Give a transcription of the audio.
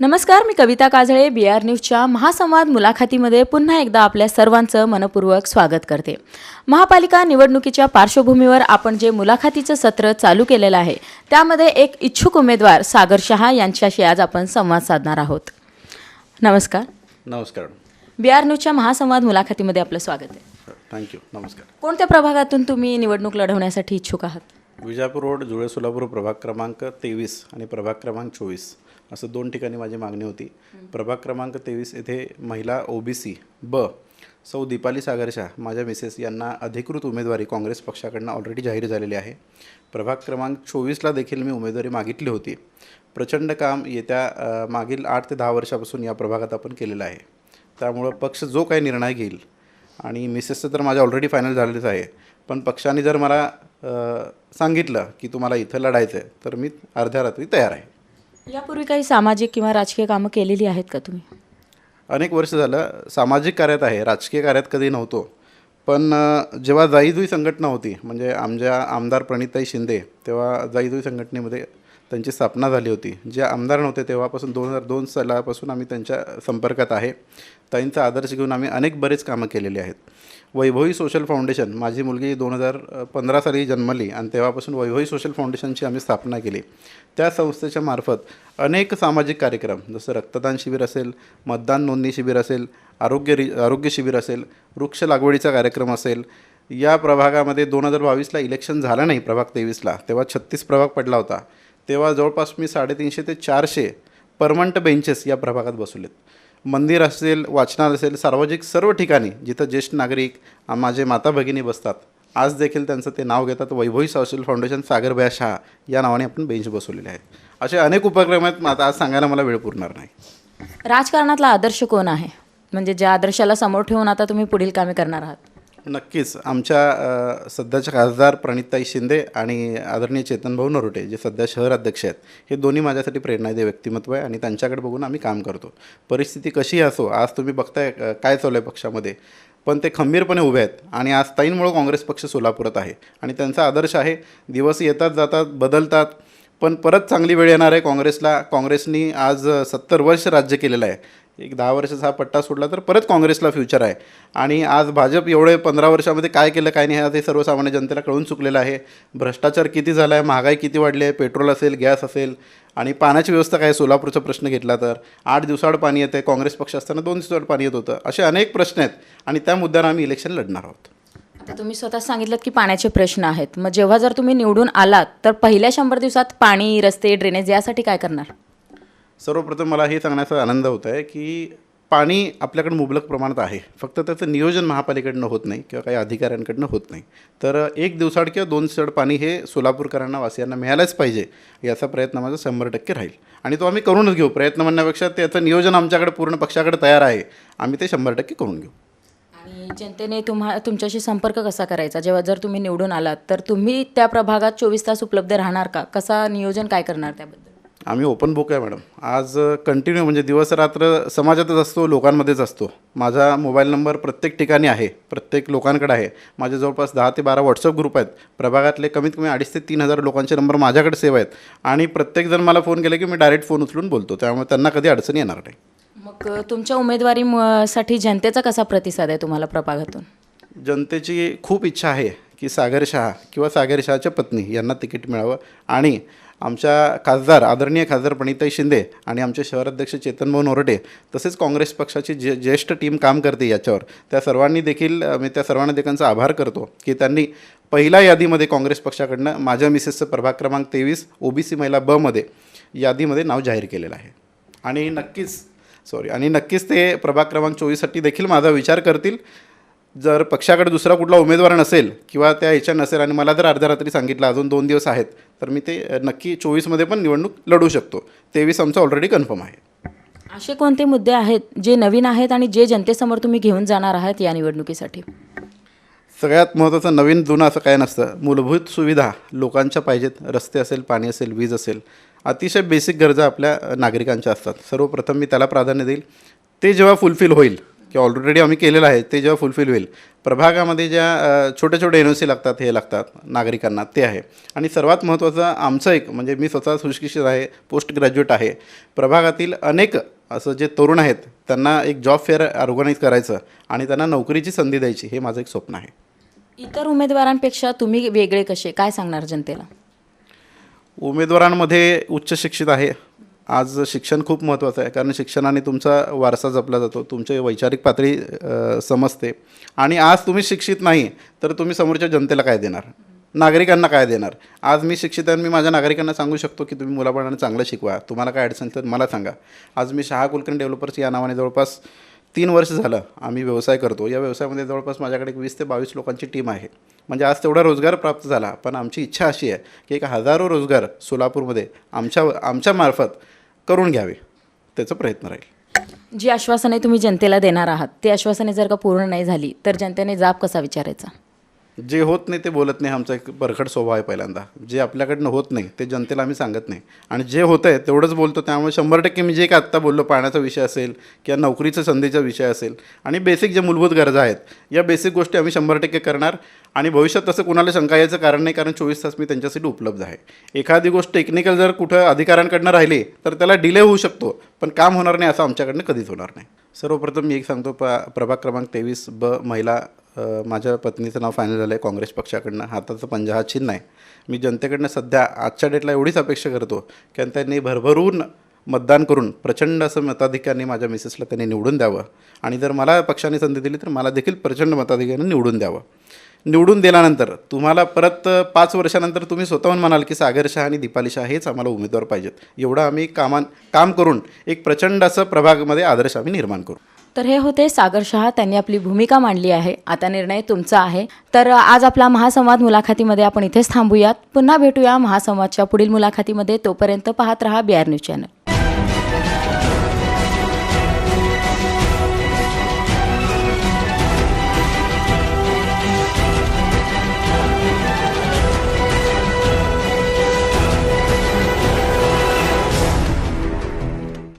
नमस्कार मी कविता काजळे बी आर न्यूजच्या महासंवाद मुलाखतीमध्ये पुन्हा एकदा आपल्या सर्वांचं मनपूर्वक स्वागत करते. महापालिका निवडणुकीच्या पार्श्वभूमीवर आपण जे मुलाखतीचं सत्र चालू केलेलं आहे त्यामध्ये एक इच्छुक उमेदवार सागर शहा यांच्याशी आज आपण संवाद साधणार आहोत. नमस्कार. नमस्कार. बी आर न्यूजच्या महासंवाद मुलाखतीमध्ये आपलं स्वागत आहे. थँक्यू नमस्कार. कोणत्या प्रभागातून तुम्ही निवडणूक लढवण्यासाठी इच्छुक आहात? विजापूर रोड जुळे सोलापूर प्रभाग क्रमांक तेवीस आणि प्रभाग क्रमांक चोवीस. असं दोन ठिकाणी माझी मागणी होती. प्रभाग क्रमांक तेवीस येथे महिला ओबीसी ब सौ दीपाली सागरशा माझ्या मिसेस यांना अधिकृत उमेदवारी काँग्रेस पक्षाकडनं ऑलरेडी जाहीर झालेली आहे. प्रभाग क्रमांक चोवीसला देखील मी उमेदवारी मागितली होती. प्रचंड काम येत्या मागील आठ ते दहा वर्षापासून या प्रभागात आपण केलेलं आहे. त्यामुळं पक्ष जो काही निर्णय घेईल आणि मिसेसचं तर माझं ऑलरेडी फायनल झालेलंच आहे. पण पक्षाने जर मला सांगितलं की तुम्हाला इथं लढायचं आहे तर मी अर्ध्या रात्री तयार आहे. यापूर्वी काही सामाजिक किंवा राजकीय कामं केलेली आहेत का तुम्ही? अनेक वर्ष झालं सामाजिक कार्यात आहे राजकीय कार्यात कधी नव्हतो. पण जेव्हा जाईजुई संघटना होती म्हणजे आमच्या आमदार प्रणिताई शिंदे तेव्हा जाईजुई संघटनेमध्ये त्यांची स्थापना झाली होती. जे आमदार नव्हते तेव्हापासून दोन हजार दोन सालापासून आम्ही त्यांच्या संपर्कात आहे. ताईंचा आदर्श घेऊन आम्ही अनेक बरेच कामं केलेली आहेत. वैभवी सोशल फाउंडेशन माझी मुलगी दोन हजार पंधरा साली जन्मली आणि तेव्हापासून वैभवी सोशल फाउंडेशनची आम्ही स्थापना केली. त्या संस्थेच्या मार्फत अनेक सामाजिक कार्यक्रम जसं रक्तदान शिबिर असेल मतदान नोंदणी शिबिर असेल आरोग्य रि आरोग्य शिबिर असेल वृक्ष लागवडीचा कार्यक्रम असेल या प्रभागामध्ये दोन हजार बावीसला इलेक्शन झालं नाही प्रभाग तेवीसला तेव्हा छत्तीस प्रभाग पडला होता. तेव्हा जवळपास मी साडेतीनशे ते चारशे परमनंट बेंचेस या प्रभागात बसवलेत. मंदिर असेल वाचनालय असेल सार्वजनिक सर्व ठिकाणी जिथं ज्येष्ठ नागरिक माझे माता भगिनी बसतात आज देखील त्यांचं ते नाव घेतात वैभवी सोशल फाउंडेशन सागरभया शहा या नावाने आपण बेंच बसवलेले आहेत. असे अनेक उपक्रम आहेत आता आज सांगायला मला वेळ पुरणार नाही. राजकारणातला आदर्श कोण आहे? म्हणजे ज्या आदर्शाला समोर ठेवून आता तुम्ही पुढील कामे करणार आहात. नक्कीच. आमच्या सध्याच्या खासदार प्रणिताई शिंदे आणि आदरणीय चेतनभाऊ नरोटे जे सध्या शहर अध्यक्ष आहेत हे दोन्ही माझ्यासाठी प्रेरणादायी व्यक्तिमत्व आहे आणि त्यांच्याकडे बघून आम्ही काम करतो. परिस्थिती कशीही असो आज तुम्ही बघताय काय चालू आहे पक्षामध्ये पण ते खंबीरपणे उभे आहेत आणि आज ताईंमुळं काँग्रेस पक्ष सोलापुरात आहे आणि त्यांचा आदर्श आहे दिवस येतात जातात बदलतात पण परत चांगली वेळ येणार आहे काँग्रेसला. काँग्रेसनी आज सत्तर वर्ष राज्य केलेलं आहे. एक दहा वर्षाचा हा पट्टा सोडला तर परत काँग्रेसला फ्युचर आहे. आणि आज भाजप एवढे पंधरा वर्षामध्ये काय केलं काय नाही ते सर्वसामान्य जनतेला कळून चुकलेलं आहे. भ्रष्टाचार किती झाला आहे महागाई किती वाढली आहे पेट्रोल असेल गॅस असेल आणि पाण्याची व्यवस्था काय सोलापूरचा प्रश्न घेतला तर. आठ दिवसाआड पाणी येते काँग्रेस पक्ष असताना दोन दिवसाआड पाणी येत होतं. असे अनेक प्रश्न आहेत. आणि त्या मुद्द्यावर आम्ही इलेक्शन लढणार आहोत. आता तुम्ही स्वतः सांगितलं की पाण्याचे प्रश्न आहेत. मग जेव्हा जर तुम्ही निवडून आलात तर पहिल्या शंभर दिवसात पाणी रस्ते ड्रेनेज यासाठी काय करणार? सर्वप्रथम मला हे सांगण्याचा आनंद होत आहे की पाणी आपल्याकडं मुबलक प्रमाणात आहे. फक्त त्याचं नियोजन महापालिकेकडनं होत नाही किंवा काही अधिकाऱ्यांकडनं होत नाही. तर एक दिवसाड किंवा दोन दिवसाड पाणी हे सोलापूरकरांना वासियांना मिळालंच पाहिजे याचा प्रयत्न माझा शंभर टक्के राहील. आणि तो आम्ही करूनच घेऊ. प्रयत्न म्हणण्यापेक्षा त्याचं नियोजन आमच्याकडे पूर्ण पक्षाकडे तयार आहे. आम्ही ते शंभर टक्के करून घेऊ. आणि जनतेने तुम्हा तुमच्याशी संपर्क कसा करायचा? जेव्हा जर तुम्ही निवडून आलात तर तुम्ही त्या प्रभागात चोवीस तास उपलब्ध राहणार का? कसा नियोजन काय करणार त्याबद्दल? आम्ही ओपन बुक आहे मॅडम आज कंटिन्यू म्हणजे दिवस रात्र समाजातच असतो लोकांमध्येच असतो. माझा मोबाईल नंबर प्रत्येक ठिकाणी आहे प्रत्येक लोकांकडे आहे. माझे जवळपास दहा ते बारा व्हॉट्सअप ग्रुप आहेत. प्रभागातले कमीत कमी अडीच ते तीन हजार लोकांचे नंबर माझ्याकडे सेव्ह आहेत. आणि प्रत्येकजण मला फोन केले की मी डायरेक्ट फोन उचलून बोलतो. त्यामुळे त्यांना कधी अडचण येणार नाही. मग तुमच्या उमेदवारीसाठी जनतेचा कसा प्रतिसाद आहे तुम्हाला प्रभागातून? जनतेची खूप इच्छा आहे की सागर शहा किंवा सागर शहाच्या पत्नी यांना तिकीट मिळावं. आणि आमच्या खासदार आदरणीय खासदार प्रणिताई शिंदे आणि आमचे शहराध्यक्ष चेतनभाऊ नोरटे तसेच काँग्रेस पक्षाची जे ज्येष्ठ टीम काम करते याच्यावर त्या सर्वांनी देखील मी त्या सर्वांना देखांचा आभार करतो की त्यांनी पहिल्या यादीमध्ये काँग्रेस पक्षाकडनं माझ्या मिसेसचं प्रभाग क्रमांक तेवीस ओबीसी महिला बमध्ये यादीमध्ये नाव जाहीर केलेलं आहे. आणि नक्कीच सॉरी आणि नक्कीच ते प्रभाग क्रमांक चोवीससाठी देखील माझा विचार करतील. जर पक्षाकडे दुसरा कुठला उमेदवार नसेल किंवा त्या ह्याच्या नसेल आणि मला जर अर्ध्या रात्री सांगितलं अजून दोन दिवस आहेत तर मी ते नक्की चोवीसमध्ये पण निवडणूक लढू शकतो. तेवीस आमचं ऑलरेडी कन्फर्म आहे. असे कोणते मुद्दे आहेत जे नवीन आहेत आणि जे जनतेसमोर तुम्ही घेऊन जाणार आहात या निवडणुकीसाठी? सगळ्यात महत्त्वाचं नवीन जुनं असं काय नसतं. मूलभूत सुविधा लोकांच्या पाहिजेत. रस्ते असेल पाणी असेल वीज असेल अतिशय बेसिक गरजा आपल्या नागरिकांच्या असतात. सर्वप्रथम मी त्याला प्राधान्य देईल. ते जेव्हा फुलफिल होईल की ऑलरेडी आम्ही केलेलं आहे ते जेव्हा फुलफिल होईल. प्रभागामध्ये ज्या छोटे छोटे एन ओ सी लागतात हे लागतात नागरिकांना ते आहे. आणि सर्वात महत्त्वाचं आमचं एक म्हणजे मी स्वतः सुशिक्षित आहे पोस्ट ग्रॅज्युएट आहे. प्रभागातील अनेक असं जे तरुण आहेत त्यांना एक जॉब फेअर ऑर्गनाईज करायचं आणि त्यांना नोकरीची संधी द्यायची हे माझं एक स्वप्न आहे. इतर उमेदवारांपेक्षा तुम्ही वेगळे कसे? काय सांगणार जनतेला? उमेदवारांमध्ये उच्च शिक्षित आहे. आज शिक्षण खूप महत्त्वाचं आहे कारण शिक्षणाने तुमचा वारसा जपला जातो तुमची वैचारिक पातळी समजते. आणि आज तुम्ही शिक्षित नाही तर तुम्ही समोरच्या जनतेला काय देणार? नागरिकांना काय देणार? आज मी शिक्षित आहे आणि मी माझ्या नागरिकांना सांगू शकतो की तुम्ही मुलाबाळांना चांगलं शिकवा. तुम्हाला काय अडचण तर मला सांगा. आज मी शहा कुलकर्णी डेव्हलपर्स या नावाने जवळपास तीन वर्ष झालं आम्ही व्यवसाय करतो. या व्यवसायामध्ये जवळपास माझ्याकडे वीस ते बावीस लोकांची टीम आहे. म्हणजे आज तेवढा रोजगार प्राप्त झाला पण आमची इच्छा अशी आहे की एक हजारो रोजगार सोलापूरमध्ये आमच्या आमच्यामार्फत करून घ्यावे. त्याचा प्रयत्न राहील. जी आश्वासने तुम्ही जनतेला देणार आहात ती आश्वासने जर का पूर्ण नाही झाली तर जनतेने जाब कसा विचारायचा? जे होत नाही ते बोलत नाही. आमचा एक परखड स्वभाव आहे पहिल्यांदा. जे आपल्याकडनं होत नाही ते जनतेला आम्ही सांगत नाही. आणि जे होतं आहे तेवढंच बोलतो. त्यामुळे शंभर टक्के मी जे काय आत्ता बोललो पाण्याचा विषय असेल किंवा नोकरीचा संधीचा विषय असेल आणि बेसिक ज्या मूलभूत गरजा आहेत या बेसिक गोष्टी आम्ही शंभर टक्के करणार. आणि भविष्यात तसं कुणाला शंका यायचं कारण नाही कारण चोवीस तास मी त्यांच्यासाठी उपलब्ध आहे. एखादी गोष्ट टेक्निकल जर कुठं अधिकाऱ्यांकडनं राहिली तर त्याला डिले होऊ शकतो. पण काम होणार नाही असं आमच्याकडनं कधीच होणार नाही. सर्वप्रथम मी एक सांगतो प प्रभाग क्रमांक तेवीस ब महिला माझ्या पत्नीचं नाव फायनल झालं आहे काँग्रेस पक्षाकडनं. हाताचं पंजा हा चिन्ह आहे. मी जनतेकडनं सध्या आजच्या डेटला एवढीच अपेक्षा करतो की त्यांनी भरभरून मतदान करून प्रचंड असं मताधिक्याने माझ्या मिसेसला त्यांनी निवडून द्यावं. आणि जर मला पक्षाने संधी दिली तर मला देखील प्रचंड मताधिकाराने निवडून द्यावं. निवडून दिल्यानंतर तुम्हाला परत पाच वर्षानंतर तुम्ही स्वतःहून म्हणाल की सागर शाह आणि दीपाली शाह हेच आम्हाला उमेदवार पाहिजेत. एवढं आम्ही कामान काम करून एक प्रचंड असं प्रभागमध्ये आदर्श आम्ही निर्माण करू. तर हे होते सागर शहा. त्यांनी आपली भूमिका मांडली आहे. आता निर्णय तुमचा आहे. तर आज आपला महासंवाद मुलाखतीमध्ये आपण इथेच थांबूयात. पुन्हा भेटूया महासंवादच्या पुढील मुलाखतीमध्ये. तोपर्यंत पाहत रहा बी आर न्यूज चॅनल